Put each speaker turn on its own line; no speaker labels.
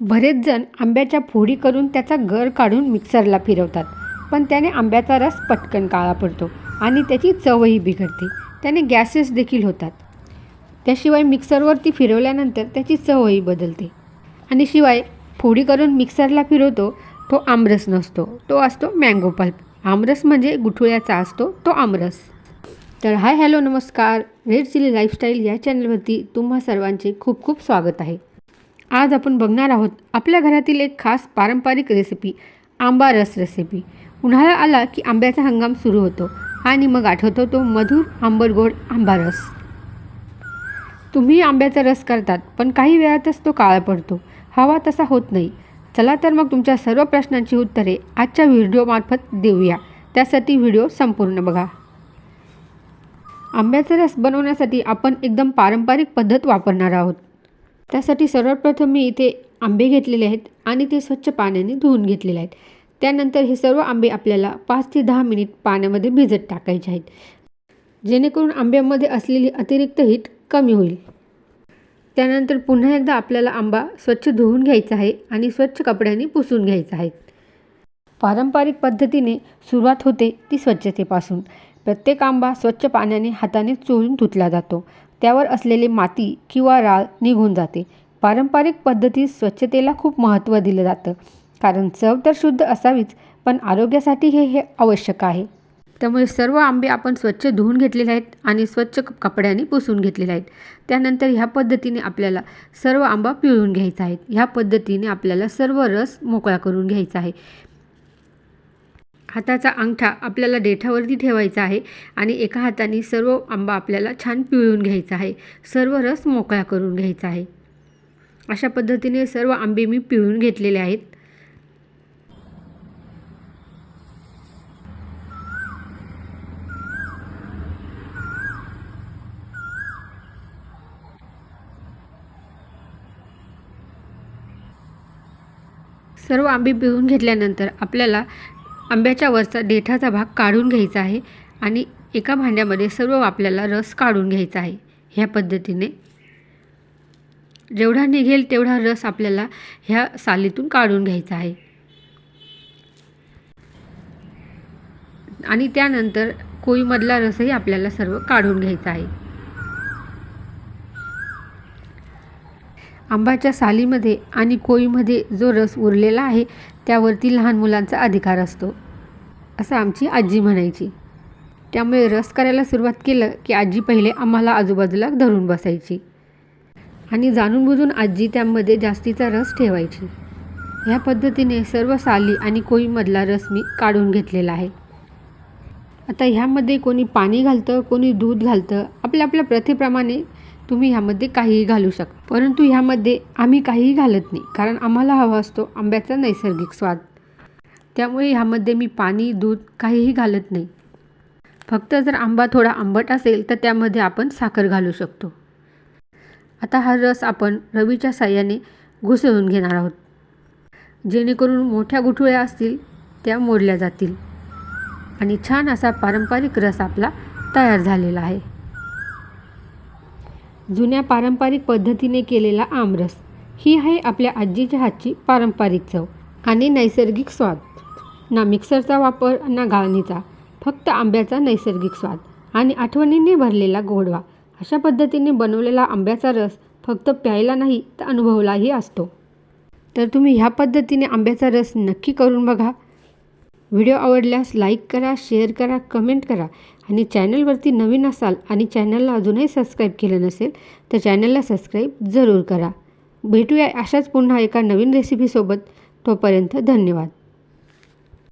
बरेच जण आंब्याच्या फोडी करून त्याचा गर काढून मिक्सरला फिरवतात. पण त्याने आंब्याचा रस पटकन काळा पडतो आणि त्याची चवही बिघडते. त्याने गॅसेस देखील होतात. त्याशिवाय मिक्सरवरती फिरवल्यानंतर त्याची चवही बदलते. आणि शिवाय फोडी करून मिक्सरला फिरवतो तो आमरस नसतो. तो असतो मँगो पल्प आमरस म्हणजे गुठुळ्याचा असतो तो आमरस. तर हाय हॅलो नमस्कार. रेड चिली लाईफस्टाईल या चॅनलवरती तुम्हा सर्वांचे खूप खूप स्वागत आहे. आज आपण बघणार आहोत आपल्या घरातील एक खास पारंपरिक रेसिपी आंबा रस रेसिपी उन्हाळा आला की आंब्याचा हंगाम सुरू होतो आणि मग आठवतो तो मधुर आंबरगोड आंबा रस. तुम्ही आंब्याचा रस करतात पण काही वेळातच तो काळा पडतो. हवा तसा होत नाही. चला तर मग तुमच्या सर्व प्रश्नांची उत्तरे आजच्या व्हिडिओमार्फत देऊया. त्यासाठी व्हिडिओ संपूर्ण बघा. आंब्याचा रस बनवण्यासाठी आपण एकदम पारंपरिक पद्धत वापरणार आहोत. त्यासाठी सर्वप्रथम मी इथे आंबे घेतलेले आहेत आणि ते स्वच्छ पाण्याने धुवून घेतलेले आहेत. त्यानंतर हे सर्व आंबे आपल्याला पाच ते दहा मिनिट पाण्यामध्ये भिजत टाकायचे आहेत. जेणेकरून आंब्यामध्ये असलेली अतिरिक्त हीट कमी होईल. त्यानंतर पुन्हा एकदा आपल्याला आंबा स्वच्छ धुवून घ्यायचा आहे आणि स्वच्छ कपड्यांनी पुसून घ्यायचा आहे. पारंपरिक पद्धतीने सुरुवात होते ती स्वच्छतेपासून. प्रत्येक आंबा स्वच्छ पाण्याने हाताने चोळून धुतला जातो. त्यावर असलेली माती किंवा राळ निघून जाते. पारंपरिक पद्धतीत स्वच्छतेला खूप महत्त्व दिलं जातं. कारण चव तर शुद्ध असावीच पण आरोग्यासाठी हे हे आवश्यक आहे. त्यामुळे सर्व आंबे आपण स्वच्छ धुवून घेतलेले आहेत आणि स्वच्छ कपड्याने पुसून घेतलेले आहेत. त्यानंतर ह्या पद्धतीने आपल्याला सर्व आंबा पिळून घ्यायचा आहे. ह्या पद्धतीने आपल्याला सर्व रस मोकळा करून घ्यायचा आहे. हाताचा अंगठा आपल्याला देठावरती ठेवायचा आहे आणि एका हाताने सर्व आंबा आपल्याला छान पिळून घ्यायचा आहे. सर्व रस मोकळा करून घ्यायचा आहे. अशा पद्धतीने सर्व आंबे मी पिळून घेतलेले आहेत. सर्व आंबे पिळून घेतल्यानंतर आपल्याला आंब्याच्या वरचा देठाचा भाग काढून घ्यायचा आहे आणि एका भांड्यामध्ये सर्व आपल्याला रस काढून घ्यायचा आहे. ह्या पद्धतीने जेवढा निघेल तेवढा रस आपल्याला ह्या सालीतून काढून घ्यायचा आहे. आणि त्यानंतर कोळीमधला रसही आपल्याला सर्व काढून घ्यायचा आहे. आंब्याच्या सालीमध्ये आणि कोळीमध्ये जो रस उरलेला आहे त्यावरती लहान मुलांचा अधिकार असतो असं आमची आजी म्हणायची. त्यामुळे रस करायला सुरुवात केलं की आजी पहिले आम्हाला आजूबाजूला धरून बसायची आणि जाणून बुजून आजी त्यामध्ये जास्तीचा रस ठेवायची. ह्या पद्धतीने सर्व साली आणि कोळीमधला रस मी काढून घेतलेला आहे. आता ह्यामध्ये कोणी पाणी घालतं कोणी दूध घालतं आपल्या आपल्या प्रथेप्रमाणे तुम्ही ह्यामध्ये काहीही घालू शकता. परंतु ह्यामध्ये आम्ही काहीही घालत नाही कारण आम्हाला हवा असतो आंब्याचा नैसर्गिक स्वाद. त्यामुळे ह्यामध्ये मी पाणी दूध काहीही घालत नाही. फक्त जर आंबा थोडा आंबट असेल तर त्यामध्ये आपण साखर घालू शकतो. आता हा रस आपण रवीच्या साह्याने घुसळून घेणार आहोत. जेणेकरून मोठ्या गुठुळ्या असतील त्या मोडल्या जातील. आणि छान असा पारंपरिक रस आपला तयार झालेला आहे. जुन्या पारंपरिक पद्धतीने केलेला आमरस. ही आहे आपल्या आजीच्या हातची पारंपरिक चव आणि नैसर्गिक स्वाद. ना मिक्सरचा वापर ना गाळणीचा फक्त आंब्याचा नैसर्गिक स्वाद आणि आठवणींनी भरलेला गोडवा. अशा पद्धतीने बनवलेला आंब्याचा रस फक्त प्यायला नाही तर अनुभवलाही असतो. तर तुम्ही ह्या पद्धतीने आंब्याचा रस नक्की करून बघा. व्हिडिओ आवडल्यास लाईक करा शेअर करा कमेंट करा. आणि चॅनलवरती नवीन असाल आणि चॅनलला अजूनही सबस्क्राईब केलं नसेल तर चॅनलला सबस्क्राईब जरूर करा. भेटूया अशाच पुन्हा एका नवीन रेसिपीसोबत तोपर्यंत धन्यवाद.